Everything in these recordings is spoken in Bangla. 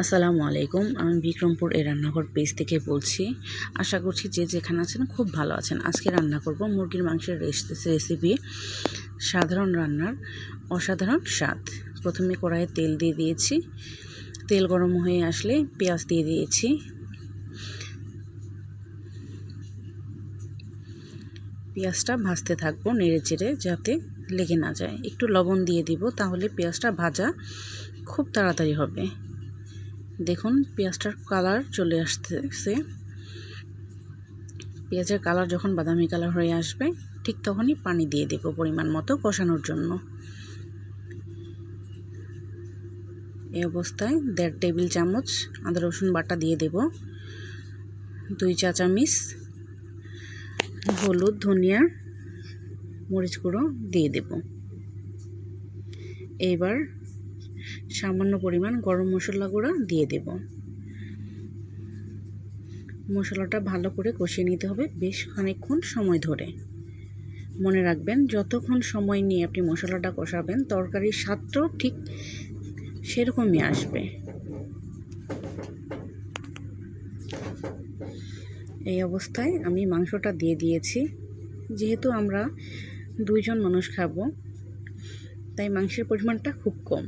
আসসালামু আলাইকুম। আমি বিক্রমপুর এই রান্নাঘর পেজ থেকে বলছি, আশা করছি যে যেখানে আছেন খুব ভালো আছেন। আজকে রান্না করব মুরগির মাংসের রেসিপি সাধারণ রান্নার অসাধারণ স্বাদ। প্রথমে কড়াইয়ে তেল দিয়ে দিয়েছি। তেল গরম হয়ে আসলে পেঁয়াজ দিয়ে দিয়েছি। পেঁয়াজটা ভাজতে থাকব নেড়ে চেড়ে যাতে লেগে না যায়। একটু লবণ দিয়ে দিব তাহলে পেঁয়াজটা ভাজা খুব তাড়াতাড়ি হবে। দেখুন, পেঁয়াজটার কালার চলে আসতেছে। পেঁয়াজের কালার যখন বাদামি কালার হয়ে আসবে, ঠিক তখনই পানি দিয়ে দেবো পরিমাণ মতো কষানোর জন্য। এই অবস্থায় দেড় টেবিল চামচ আদা, রসুন বাটা দিয়ে দেব। দুই চা চামিচ হলুদ, ধনিয়া, মরিচ গুঁড়ো দিয়ে দেব। এইবার সামান্য পরিমাণ গরম মশলা গুঁড়া দিয়ে দেব। মশলাটা ভালো করে কষিয়ে নিতে হবে বেশ খানিকক্ষণ সময় ধরে। মনে রাখবেন, যতক্ষণ সময় নিয়ে আপনি মশলাটা কষাবেন, তরকারির স্বাদটাও ঠিক সেরকমই আসবে। এই অবস্থায় আমি মাংসটা দিয়ে দিয়েছি। যেহেতু আমরা দুইজন মানুষ খাব, তাই মাংসের পরিমাণটা খুব কম।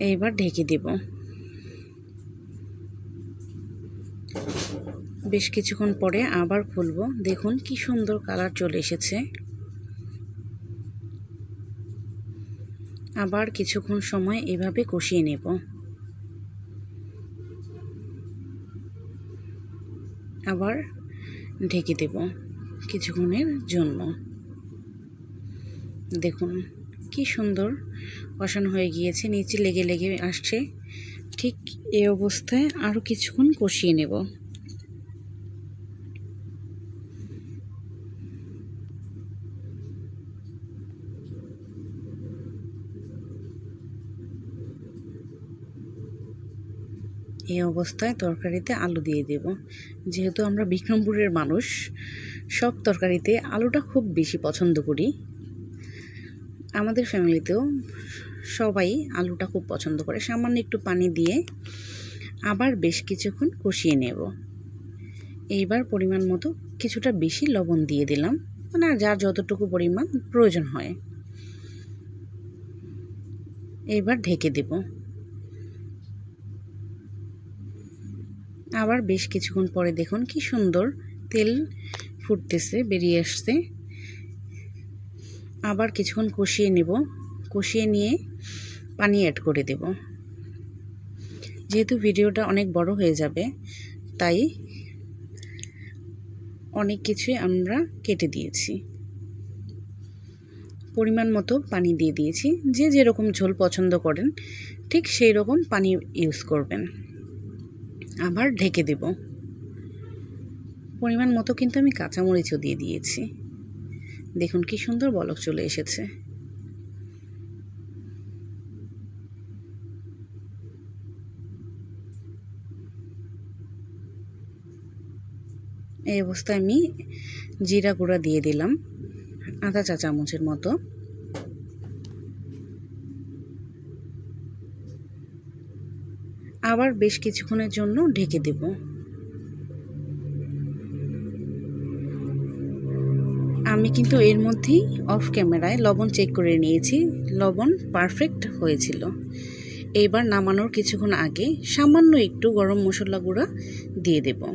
এইবার ঢেকে দেব। বেশ কিছুক্ষণ পরে আবার খুলবো। দেখুন কি সুন্দর কালার চলে এসেছে। আবার কিছুক্ষণ সময় এভাবে কষিয়ে নেব। আবার ঢেকে দেব কিছুক্ষণের জন্য। দেখুন কি সুন্দর কষানো হয়ে গিয়েছে, নিচে লেগে লেগে আসছে। ঠিক এই অবস্থায় আরও কিছুক্ষণ কষিয়ে নেব। এই অবস্থায় তরকারিতে আলু দিয়ে দেব। যেহেতু আমরা বিক্রমপুরের মানুষ, সব তরকারিতে আলুটা খুব বেশি পছন্দ করি। আমাদের ফ্যামিলিতেও সবাই আলুটা খুব পছন্দ করে। সামান্য একটু পানি দিয়ে আবার বেশ কিছুক্ষণ কষিয়ে নেব। এইবার পরিমাণ মতো কিছুটা বেশি লবণ দিয়ে দিলাম। মানে যার যতটুকু পরিমাণ প্রয়োজন হয়। এইবার ঢেকে দেব। আবার বেশ কিছুক্ষণ পরে দেখুন কি সুন্দর তেল ফুটতেছে, বেরিয়ে আসছে। আবার কিছুক্ষণ কষিয়ে নেব। কষিয়ে নিয়ে পানি অ্যাড করে দেব। যেহেতু ভিডিওটা অনেক বড় হয়ে যাবে, তাই অনেক কিছুই আমরা কেটে দিয়েছি। পরিমাণ মতো পানি দিয়ে দিয়েছি। যে যেরকম ঝোল পছন্দ করেন, ঠিক সেই রকম পানি ইউজ করবেন। আবার ঢেকে দেব। পরিমাণ মতো কিন্তু আমি কাঁচামরিচও দিয়ে দিয়েছি। দেখুন কি সুন্দর বলক চলে এসেছে। এই অবস্থায় আমি জিরা গুঁড়া দিয়ে দিলাম আধা চা চামচের মতো। আবার বেশ কিছুক্ষণের জন্য ঢেকে দেব। আমি কিন্তু এর মধ্যেই অফ ক্যামেরায় লবণ চেক করে নিয়েছি। লবণ পারফেক্ট হয়েছিল। এইবার নামানোর কিছুক্ষণ আগে সামান্য একটু গরম মশলা গুঁড়া দিয়ে দেব।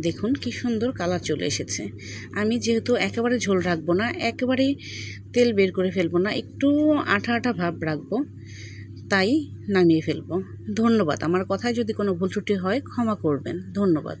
দেখুন কি সুন্দর কালার চলে এসেছে। আমি যেহেতু একেবারে ঝোল রাখব না, একেবারে তেল বের করে ফেলব না, একটু আঠা আঠা ভাব রাখব, তাই নামিয়ে ফেলব। ধন্যবাদ। আমার কথায় যদি কোনো ভুল হয় ক্ষমা করবেন। ধন্যবাদ।